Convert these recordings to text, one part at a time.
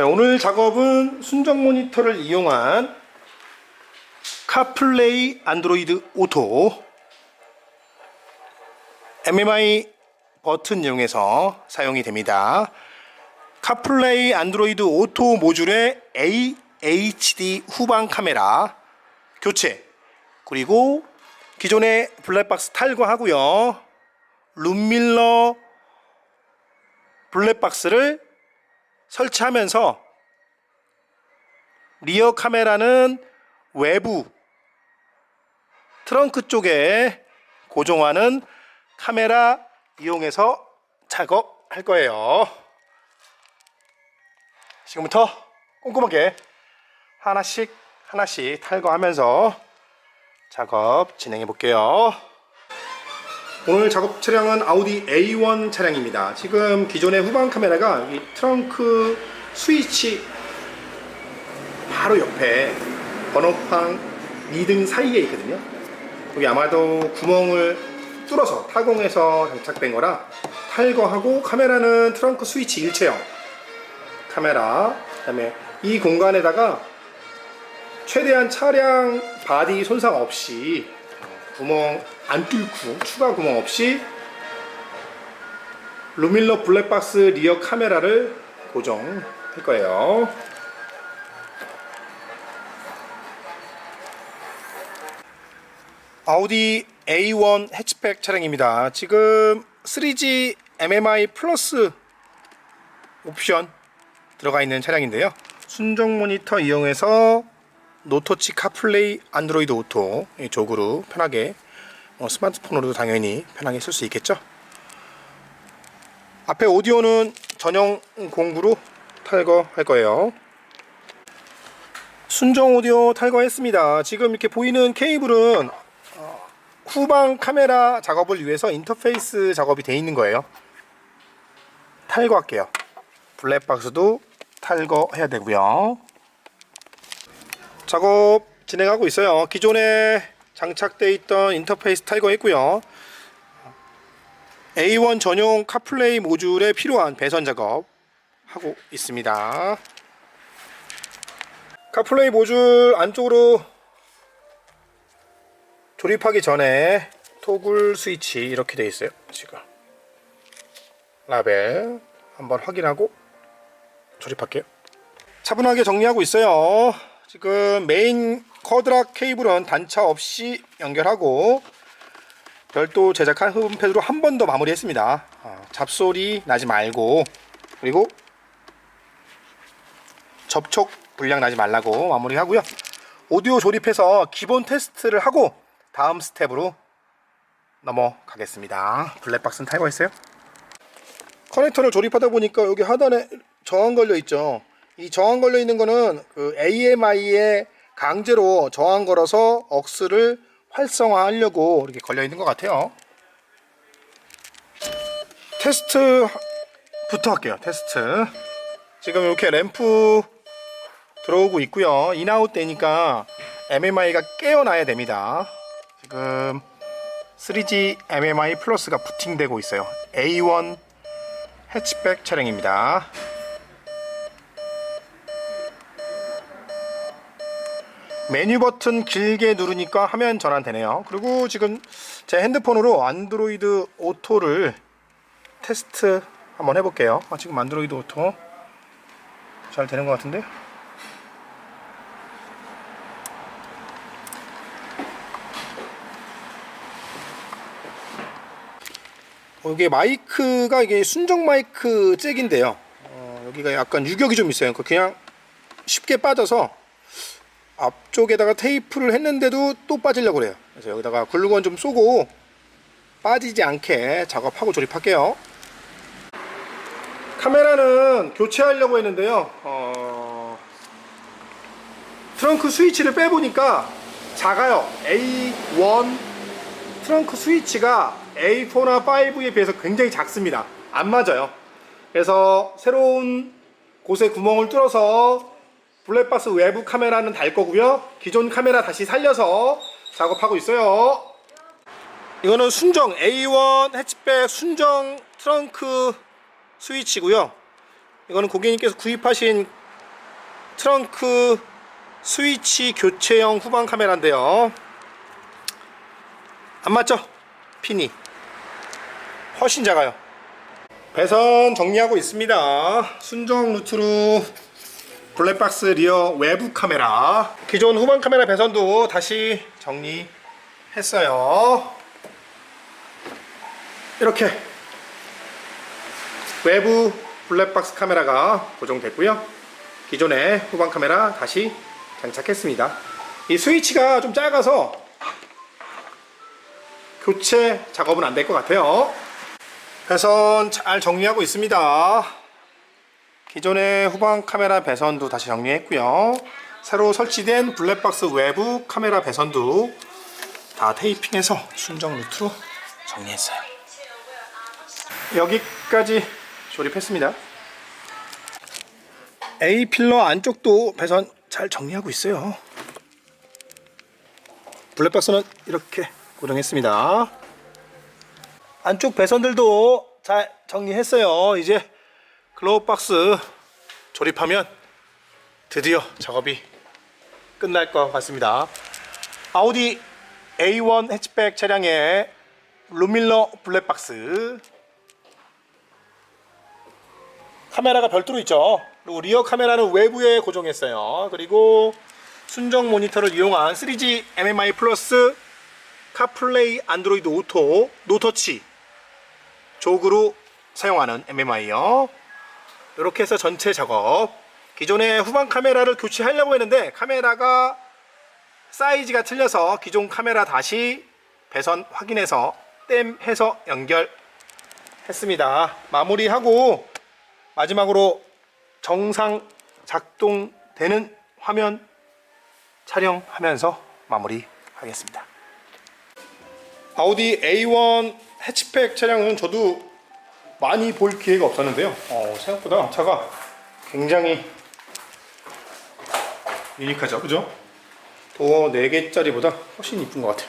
네, 오늘 작업은 순정 모니터를 이용한 카플레이 안드로이드 오토 MMI 버튼 이용해서 사용이 됩니다. 카플레이 안드로이드 오토 모듈의 AHD 후방 카메라 교체 그리고 기존의 블랙박스 탈거하고요. 룸밀러 블랙박스를 설치하면서 리어 카메라는 외부 트렁크 쪽에 고정하는 카메라 이용해서 작업할 거예요. 지금부터 꼼꼼하게 하나씩 하나씩 탈거하면서 작업 진행해 볼게요. 오늘 작업 차량은 아우디 A1 차량입니다. 지금 기존의 후방 카메라가 이 트렁크 스위치 바로 옆에 번호판 2등 사이에 있거든요. 여기 아마도 구멍을 뚫어서 타공해서 장착된 거라 탈거하고 카메라는 트렁크 스위치 일체형 카메라 그다음에 이 공간에다가 최대한 차량 바디 손상 없이 구멍 안 뚫고 추가 구멍 없이 루밀러 블랙박스 리어 카메라를 고정할 거예요. 아우디 A1 해치백 차량입니다. 지금 3G MMI 플러스 옵션 들어가 있는 차량인데요. 순정 모니터 이용해서 노터치 카플레이 안드로이드 오토 이쪽으로 편하게 어, 스마트폰으로도 당연히 편하게 쓸 수 있겠죠. 앞에 오디오는 전용 공구로 탈거할 거예요. 순정 오디오 탈거했습니다. 지금 이렇게 보이는 케이블은 어, 후방 카메라 작업을 위해서 인터페이스 작업이 되어 있는 거예요. 탈거할게요. 블랙박스도 탈거해야 되고요. 작업 진행하고 있어요. 기존에 장착되어 있던 인터페이스 탈거했고요. A1 전용 카플레이 모듈에 필요한 배선 작업 하고 있습니다. 카플레이 모듈 안쪽으로 조립하기 전에 토글 스위치 이렇게 되어 있어요. 지금 라벨 한번 확인하고 조립할게요. 차분하게 정리하고 있어요. 지금 메인 커드락 케이블은 단차 없이 연결하고 별도 제작한 흡음패드로 한 번 더 마무리했습니다. 어, 잡소리 나지 말고 그리고 접촉 불량 나지 말라고 마무리하고요. 오디오 조립해서 기본 테스트를 하고 다음 스텝으로 넘어가겠습니다. 블랙박스는 탈거했어요. 커넥터를 조립하다 보니까 여기 하단에 저항 걸려 있죠. 이 저항 걸려 있는 거는 그 AMI에 강제로 저항 걸어서 억스를 활성화하려고 이렇게 걸려 있는 것 같아요. 테스트부터 할게요. 테스트. 지금 이렇게 램프 들어오고 있고요. 인아웃 되니까 MMI가 깨어나야 됩니다. 지금 3G MMI 플러스가 부팅되고 있어요. A1 해치백 차량입니다. 메뉴 버튼 길게 누르니까 화면 전환되네요. 그리고 지금 제 핸드폰으로 안드로이드 오토를 테스트 한번 해볼게요. 아, 지금 안드로이드 오토 잘 되는 것 같은데? 어, 이게 마이크가 이게 순정 마이크 잭인데요. 어, 여기가 약간 유격이 좀 있어요. 그 그냥 쉽게 빠져서 앞쪽에다가 테이프를 했는데도 또 빠지려고 그래요. 그래서 여기다가 글루건 좀 쏘고 빠지지 않게 작업하고 조립할게요. 카메라는 교체하려고 했는데요. 어, 트렁크 스위치를 빼보니까 작아요. A1 트렁크 스위치가 A4나 5에 비해서 굉장히 작습니다. 안 맞아요. 그래서 새로운 곳에 구멍을 뚫어서 블랙박스 외부 카메라는 달 거고요. 기존 카메라 다시 살려서 작업하고 있어요. 이거는 순정 A1 해치백 순정 트렁크 스위치고요. 이거는 고객님께서 구입하신 트렁크 스위치 교체형 후방 카메라인데요. 안 맞죠? 핀이 훨씬 작아요. 배선 정리하고 있습니다. 순정 루트로 블랙박스 리어 외부 카메라 기존 후방 카메라 배선도 다시 정리했어요. 이렇게 외부 블랙박스 카메라가 고정됐고요. 기존의 후방 카메라 다시 장착했습니다. 이 스위치가 좀 작아서 교체 작업은 안 될 것 같아요. 배선 잘 정리하고 있습니다. 기존의 후방 카메라 배선도 다시 정리했고요. 새로 설치된 블랙박스 외부 카메라 배선도 다 테이핑해서 순정 루트로 정리했어요. 여기까지 조립했습니다. A 필러 안쪽도 배선 잘 정리하고 있어요. 블랙박스는 이렇게 고정했습니다. 안쪽 배선들도 잘 정리했어요. 이제 글로우 박스 조립하면 드디어 작업이 끝날 것 같습니다. 아우디 A1 해치백 차량의 루밀러 블랙박스 카메라가 별도로 있죠. 그리고 리어 카메라는 외부에 고정했어요. 그리고 순정 모니터를 이용한 3G MMI 플러스 카플레이 안드로이드 오토 노터치 조그로 사용하는 MMI요. 이렇게 해서 전체 작업. 기존의 후방 카메라를 교체하려고 했는데 카메라가 사이즈가 틀려서 기존 카메라 다시 배선 확인해서 땜 해서 연결했습니다. 마무리하고 마지막으로 정상 작동되는 화면 촬영하면서 마무리하겠습니다. 아우디 A1 해치백 차량은 저도 많이 볼 기회가 없었는데요. 어, 생각보다 차가 굉장히 유니크하죠, 그죠? 도어 4개짜리보다 훨씬 이쁜 것 같아요.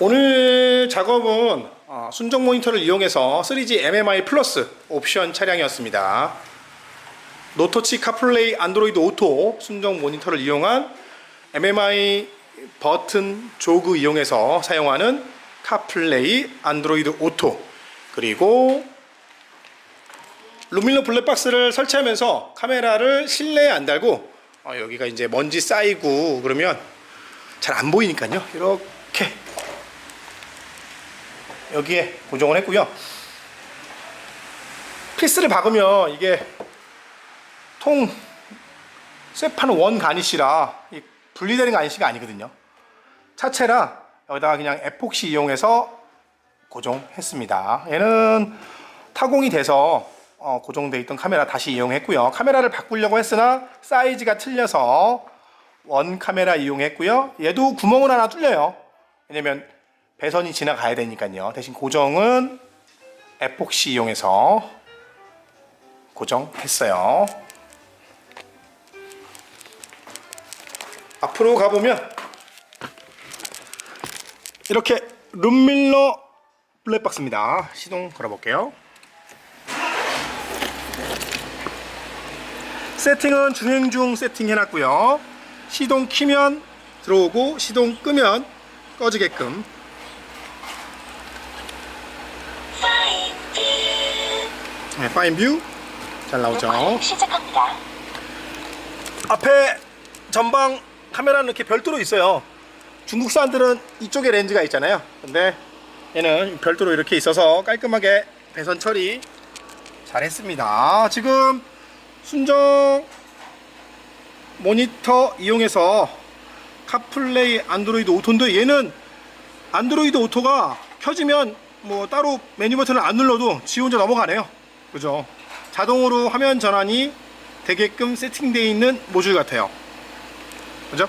오늘 작업은 어, 순정 모니터를 이용해서 3G MMI 플러스 옵션 차량이었습니다. 노터치 카플레이 안드로이드 오토 순정 모니터를 이용한 MMI 버튼 조그 이용해서 사용하는 카플레이 안드로이드 오토 그리고 루밀러 블랙박스를 설치하면서 카메라를 실내에 안 달고 어, 여기가 이제 먼지 쌓이고 그러면 잘 안 보이니까요. 이렇게 여기에 고정을 했고요. 피스를 박으면 이게 통 쇠판 원 가니시라 이 분리되는 가니시가 아니거든요. 차체라 여기다가 그냥 에폭시 이용해서 고정했습니다. 얘는 타공이 돼서 어, 고정돼 있던 카메라 다시 이용했고요. 카메라를 바꾸려고 했으나 사이즈가 틀려서 원 카메라 이용했고요. 얘도 구멍을 하나 뚫려요. 왜냐면 배선이 지나가야 되니까요. 대신 고정은 에폭시 이용해서 고정했어요 앞으로 가보면 이렇게 룸밀러 블랙박스입니다. 시동 걸어볼게요. 세팅은 주행 중 세팅 해놨고요. 시동 키면 들어오고 시동 끄면 꺼지게끔. 네, 파인 뷰. 잘 나오죠? 시작합니다. 앞에 전방 카메라는 이렇게 별도로 있어요. 중국산들은 이쪽에 렌즈가 있잖아요. 근데 얘는 별도로 이렇게 있어서 깔끔하게 배선 처리 잘 했습니다. 지금 순정 모니터 이용해서 카플레이 안드로이드 오토인데 얘는 안드로이드 오토가 켜지면 뭐 따로 메뉴 버튼을 안 눌러도 지 혼자 넘어가네요. 그죠? 자동으로 화면 전환이 되게끔 세팅되어 있는 모듈 같아요. 그죠?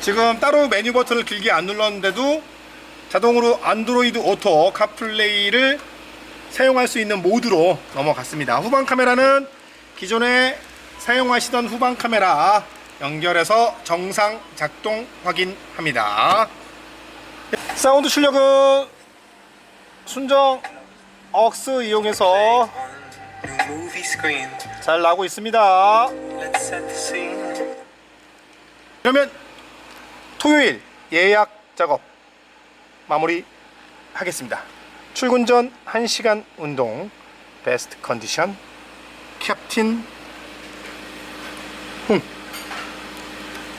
지금 따로 메뉴 버튼을 길게 안 눌렀는데도 자동으로 안드로이드 오토 카플레이를 사용할 수 있는 모드로 넘어갔습니다. 후방 카메라는 기존에 사용하시던 후방 카메라 연결해서 정상 작동 확인합니다. 사운드 출력은 순정 억스 이용해서. 잘 나오고 있습니다. 그러면 토요일 예약 작업 마무리 하겠습니다. 출근 전 1시간 운동 베스트 컨디션 캡틴